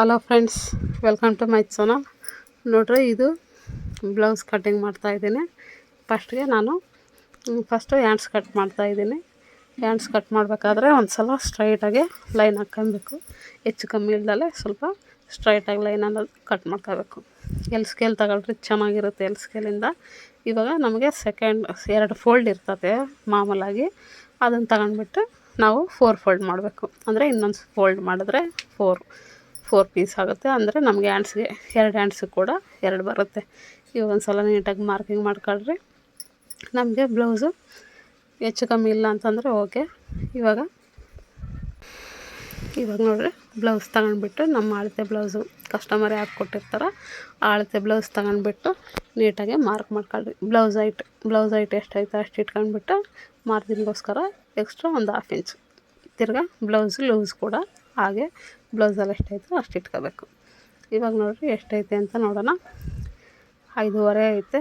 Hello friends welcome to my channel ನೋಡ್ರಿ, ಇದು blouse cutting ಮಾಡ್ತಾಯಿದ್ದೀನಿ ಫಸ್ಟ್ಗೆ ನಾನು ಫಸ್ಟು ಹ್ಯಾಂಡ್ಸ್ ಕಟ್ ಮಾಡ್ತಾಯಿದ್ದೀನಿ ಹ್ಯಾಂಡ್ಸ್ ಕಟ್ ಮಾಡಬೇಕಾದ್ರೆ ಒಂದು ಸಲ ಸ್ಟ್ರೈಟಾಗಿ ಲೈನ್ ಹಾಕ್ಕೊಬೇಕು. ಹೆಚ್ಚು ಕಮ್ಮಿ ಇಲ್ದಲೆ ಸ್ವಲ್ಪ ಸ್ಟ್ರೈಟಾಗಿ ಲೈನ್ ಅನ್ನೋದು ಕಟ್ ಮಾಡ್ಕೋಬೇಕು. ಎಲ್ ಸ್ಕೇಲ್ ತಗೊಳ್ರಿ, ಚೆನ್ನಾಗಿರುತ್ತೆ ಎಲ್ ಸ್ಕೇಲಿಂದ ಇವಾಗ ನಮಗೆ ಸೆಕೆಂಡ್ ಎರಡು ಫೋಲ್ಡ್ ಇರ್ತದೆ ಮಾಮೂಲಾಗಿ. ಅದನ್ನು ತಗೊಂಡ್ಬಿಟ್ಟು ನಾವು ಫೋರ್ ಫೋಲ್ಡ್ ಮಾಡಬೇಕು. ಅಂದರೆ ಇನ್ನೊಂದು ಫೋಲ್ಡ್ ಮಾಡಿದ್ರೆ ಫೋರ್ ಫೋರ್ ಪೀಸ್ ಆಗುತ್ತೆ. ಅಂದರೆ ನಮಗೆ ಹ್ಯಾಂಡ್ಸ್ಗೆ ಎರಡು ಹ್ಯಾಂಡ್ಸಿಗೆ ಕೂಡ ಎರಡು ಬರುತ್ತೆ. ಇವಾಗ ಒಂದು ಸಲ ನೀಟಾಗಿ ಮಾರ್ಕಿಂಗ್ ಮಾಡ್ಕೊಳ್ರಿ. ನಮಗೆ ಬ್ಲೌಸು ಹೆಚ್ಚು ಕಮ್ಮಿ ಇಲ್ಲ ಅಂತಂದರೆ ಓಕೆ ಇವಾಗ ಇವಾಗ ನೋಡಿರಿ ಬ್ಲೌಸ್ ತಗೊಂಡ್ಬಿಟ್ಟು ನಮ್ಮ ಅಳತೆ ಬ್ಲೌಸು ಕಸ್ಟಮರೇ ಹಾಕ್ಕೊಟ್ಟಿರ್ತಾರೆ ಆ ಅಳತೆ ಬ್ಲೌಸ್ ತಗೊಂಡ್ಬಿಟ್ಟು ನೀಟಾಗಿ ಮಾರ್ಕ್ ಮಾಡ್ಕೊಳ್ರಿ. ಬ್ಲೌಸ್ ಐಟ್ ಬ್ಲೌಸ್ ಐಟ್ ಎಷ್ಟೈತೆ ಅಷ್ಟು ಇಟ್ಕೊಂಡ್ಬಿಟ್ಟು ಮಾರ್ಜಿನ್ಗೋಸ್ಕರ ಎಕ್ಸ್ಟ್ರಾ ಒಂದು ಹಾಫ್ ಇಂಚ್ ತಿರ್ಗಾ ಬ್ಲೌಸ್ ಲೂಸ್ ಕೂಡ ಹಾಗೆ ಬ್ಲೌಸಲ್ಲಿ ಎಷ್ಟೈತೆ ಅಷ್ಟು ಇಟ್ಕೋಬೇಕು. ಇವಾಗ ನೋಡಿರಿ ಎಷ್ಟೈತೆ ಅಂತ ನೋಡೋಣ. ಐದೂವರೆ ಐತೆ.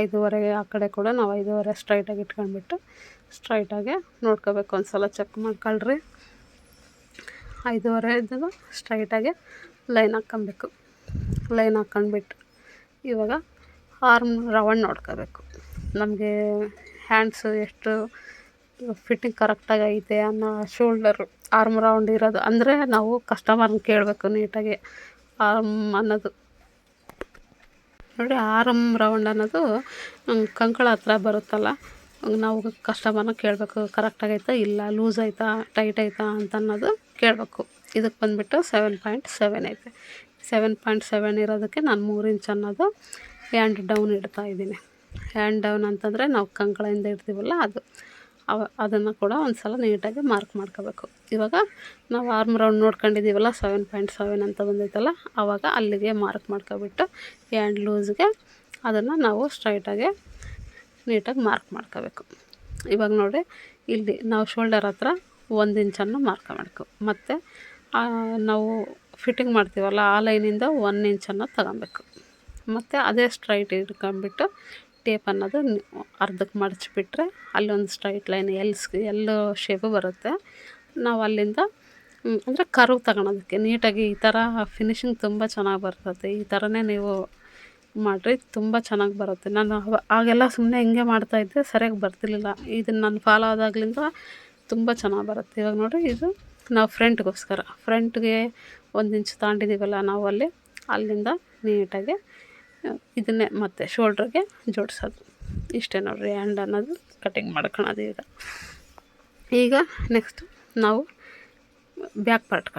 ಐದೂವರೆಗೆ ಆ ಕಡೆ ಕೂಡ ನಾವು ಐದೂವರೆ ಸ್ಟ್ರೈಟಾಗಿ ಇಟ್ಕೊಂಡ್ಬಿಟ್ಟು ಸ್ಟ್ರೈಟಾಗೆ ನೋಡ್ಕೋಬೇಕು ಒಂದು ಸಲ ಚೆಕ್ ಮಾಡ್ಕೊಳ್ರಿ. ಐದೂವರೆ ಇದ್ದಾಗ ಸ್ಟ್ರೈಟಾಗೆ ಲೈನ್ ಹಾಕ್ಕೊಬೇಕು ಲೈನ್ ಹಾಕ್ಕೊಂಡ್ಬಿಟ್ಟು ಇವಾಗ ಆರ್ಮ್ ರೌಂಡ್ ನೋಡ್ಕೋಬೇಕು. ನಮಗೆ ಹ್ಯಾಂಡ್ಸು ಎಷ್ಟು ಫಿಟ್ಟಿಂಗ್ ಕರೆಕ್ಟಾಗಿ ಐತೆ ಅನ್ನೋ ಶೋಲ್ಡರು ಆರ್ಮ್ ರೌಂಡ್ ಇರೋದು. ಅಂದರೆ ನಾವು ಕಸ್ಟಮರ್ನ ಕೇಳಬೇಕು ನೀಟಾಗಿ ಆರ್ಮ್ ಅನ್ನೋದು. ನೋಡಿ ಆರ್ಮ್ ರೌಂಡ್ ಅನ್ನೋದು ಕಂಕಳ ಹತ್ರ ಬರುತ್ತಲ್ಲ ನಾವು ಕಸ್ಟಮರ್ನ ಕೇಳಬೇಕು ಕರೆಕ್ಟಾಗೈತಾ ಇಲ್ಲ ಲೂಸ್ ಆಯ್ತಾ ಟೈಟ್ ಆಯ್ತಾ ಅಂತ ಅನ್ನೋದು ಕೇಳಬೇಕು. ಇದಕ್ಕೆ ಬಂದುಬಿಟ್ಟು ಸೆವೆನ್ ಪಾಯಿಂಟ್ ಸೆವೆನ್ ಐತೆ. ಸೆವೆನ್ ಪಾಯಿಂಟ್ ಸೆವೆನ್ ಇರೋದಕ್ಕೆ ನಾನು ಮೂರು ಇಂಚ್ ಅನ್ನೋದು ಹ್ಯಾಂಡ್ ಡೌನ್ ಇಡ್ತಾ ಇದ್ದೀನಿ. ಹ್ಯಾಂಡ್ ಡೌನ್ ಅಂತಂದರೆ ನಾವು ಕಂಕಳಿಂದ ಇಡ್ತೀವಲ್ಲ ಅದು. ಅವ ಅದನ್ನು ಕೂಡ ಒಂದು ಸಲ ನೀಟಾಗಿ ಮಾರ್ಕ್ ಮಾಡ್ಕೋಬೇಕು. ಇವಾಗ ನಾವು ಆರ್ಮ್ ರೌಂಡ್ ನೋಡ್ಕೊಂಡಿದ್ದೀವಲ್ಲ ಸೆವೆನ್ ಪಾಯಿಂಟ್ ಸೆವೆನ್ ಅಂತ ಬಂದೈತಲ್ಲ ಆವಾಗ ಅಲ್ಲಿಗೆ ಮಾರ್ಕ್ ಮಾಡ್ಕೊಬಿಟ್ಟು ಹ್ಯಾಂಡ್ ಲೂಸ್ಗೆ ಅದನ್ನು ನಾವು ಸ್ಟ್ರೈಟಾಗಿ ನೀಟಾಗಿ ಮಾರ್ಕ್ ಮಾಡ್ಕೋಬೇಕು. ಇವಾಗ ನೋಡಿ, ಇಲ್ಲಿ ನಾವು ಶೋಲ್ಡರ್ ಹತ್ರ ಒಂದು ಇಂಚನ್ನು ಮಾರ್ಕ್ ಮಾಡಬೇಕು ಮತ್ತು ನಾವು ಫಿಟ್ಟಿಂಗ್ ಮಾಡ್ತೀವಲ್ಲ, ಆ ಲೈನಿಂದ ಒನ್ ಇಂಚನ್ನು ತಗೊಬೇಕು. ಮತ್ತು ಅದೇ ಸ್ಟ್ರೈಟ್ ಇಟ್ಕೊಂಬಿಟ್ಟು ಟೇಪ್ ಅನ್ನೋದು ಅರ್ಧಕ್ಕೆ ಮಡಚಿಬಿಟ್ರೆ ಅಲ್ಲೊಂದು ಸ್ಟ್ರೈಟ್ ಲೈನ್ ಎಲ್ಸ್ ಎಲ್ಲೋ ಶೇಪು ಬರುತ್ತೆ. ನಾವು ಅಲ್ಲಿಂದ ಅಂದರೆ ಕರ್ವ್ ತಗೊಳೋದಕ್ಕೆ. ನೀಟಾಗಿ ಈ ಥರ ಫಿನಿಶಿಂಗ್ ತುಂಬ ಚೆನ್ನಾಗಿ ಬರ್ತದೆ. ಈ ಥರನೇ ನೀವು ಮಾಡಿರಿ, ತುಂಬ ಚೆನ್ನಾಗಿ ಬರುತ್ತೆ. ನಾನು ಆಗೆಲ್ಲ ಸುಮ್ಮನೆ ಹಿಂಗೆ ಮಾಡ್ತಾಯಿದ್ದೆ ಸರಿಯಾಗಿ ಬರ್ತಿರ್ಲಿಲ್ಲ. ಇದನ್ನು ನಾನು ಫಾಲೋ ಆದಾಗ್ಲಿಂದ ತುಂಬ ಚೆನ್ನಾಗಿ ಬರುತ್ತೆ. ಇವಾಗ ನೋಡಿರಿ, ಇದು ನಾವು ಫ್ರಂಟ್ಗೋಸ್ಕರ ಫ್ರಂಟ್ಗೆ ಒಂದು ಇಂಚು ತಾಂಡಿದ್ದೀವಲ್ಲ ನಾವು ಅಲ್ಲಿ, ಅಲ್ಲಿಂದ ನೀಟಾಗಿ ಇದನ್ನೇ ಮತ್ತೆ ಶೋಲ್ಡ್ರಿಗೆ ಜೋಡಿಸೋದು. ಇಷ್ಟೇ ನೋಡ್ರಿ ಹ್ಯಾಂಡ್ ಅನ್ನೋದು ಕಟಿಂಗ್ ಮಾಡ್ಕೊಳೋದು ಈಗ. ಈಗ ನೆಕ್ಸ್ಟು ನಾವು ಬ್ಯಾಕ್ ಪಾರ್ಟ್